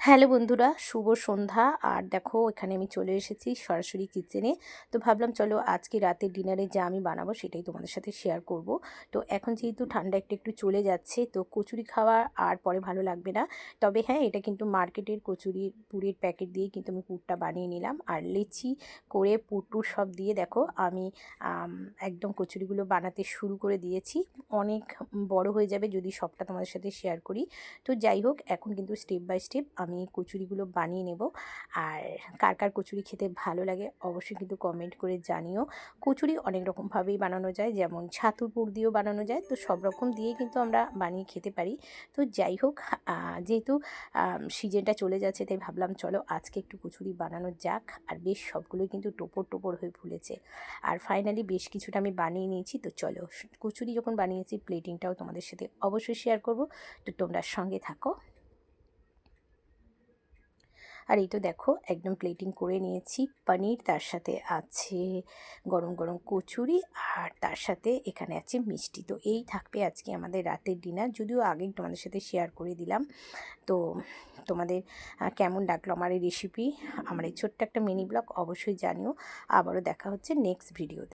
Hello বন্ধুরা, শুভ সন্ধ্যা। আর দেখো, এখানে আমি চলে এসেছি সরাসরি কিচেনে তো ভাবলাম, চলো আজকে রাতের ডিনারে যা আমি বানাবো সেটাই তোমাদের সাথে শেয়ার করব। তো এখন যেহেতু ঠান্ডা একটু একটু চলে যাচ্ছে, তো কচুরি খাওয়া আর পরে ভালো লাগবে না। তবে হ্যাঁ এটা কিন্তু মার্কেটের কচুরি, পুরের প্যাকেট দিয়ে কিন্তু আমি পুরটা বানিয়ে নিলাম। আর লেচি করে পুরটুর সব দিয়ে দেখো, আমি একদম কচুরিগুলো বানাতে শুরু করে দিয়েছি। অনেক বড় হয়ে যাবে যদি সবটা তোমাদের সাথে শেয়ার করি। তো যাই হোক, এখন কিন্তু স্টেপ বাই স্টেপ আমি কচুরিগুলো বানিয়ে নেব। আর কার কার কচুরি খেতে ভালো লাগে অবশ্যই কিন্তু কমেন্ট করে জানিও। কচুরি অনেক রকমভাবেই বানানো যায়, যেমন ছাতুর পুর দিয়েও বানানো যায়। তো সব রকম দিয়েই কিন্তু আমরা বানিয়ে খেতে পারি। তো যাই হোক যেহেতু সিজনটা চলে যাচ্ছে তাই ভাবলাম চলো আজকে একটু কচুরি বানানো যাক। আর বেশ সবগুলোই কিন্তু টোপর টোপর হয়ে ফুলেছে। আর ফাইনালি বেশ কিছুটা আমি বানিয়ে নিয়েছি। তো চলো, কচুরি যখন বানিয়েছি প্লেটিংটাও তোমাদের সাথে অবশ্যই শেয়ার করব। তো তোমরা সঙ্গে থাকো। আর এই তো দেখো, একদম প্লেটিং করে নিয়েছি। পনির, তার সাথে আছে গরম গরম কচুরি আর তার সাথে এখানে আছে মিষ্টি। তো এই থাকবে আজকে আমাদের রাতের ডিনার যদিও আগেই তোমাদের সাথে শেয়ার করে দিলাম। তো তোমাদের কেমন লাগল আমার এই রেসিপি আমার এই ছোট্ট একটা মিনি ব্লগ অবশ্যই জানিও। আবারও দেখা হচ্ছে নেক্সট ভিডিওতে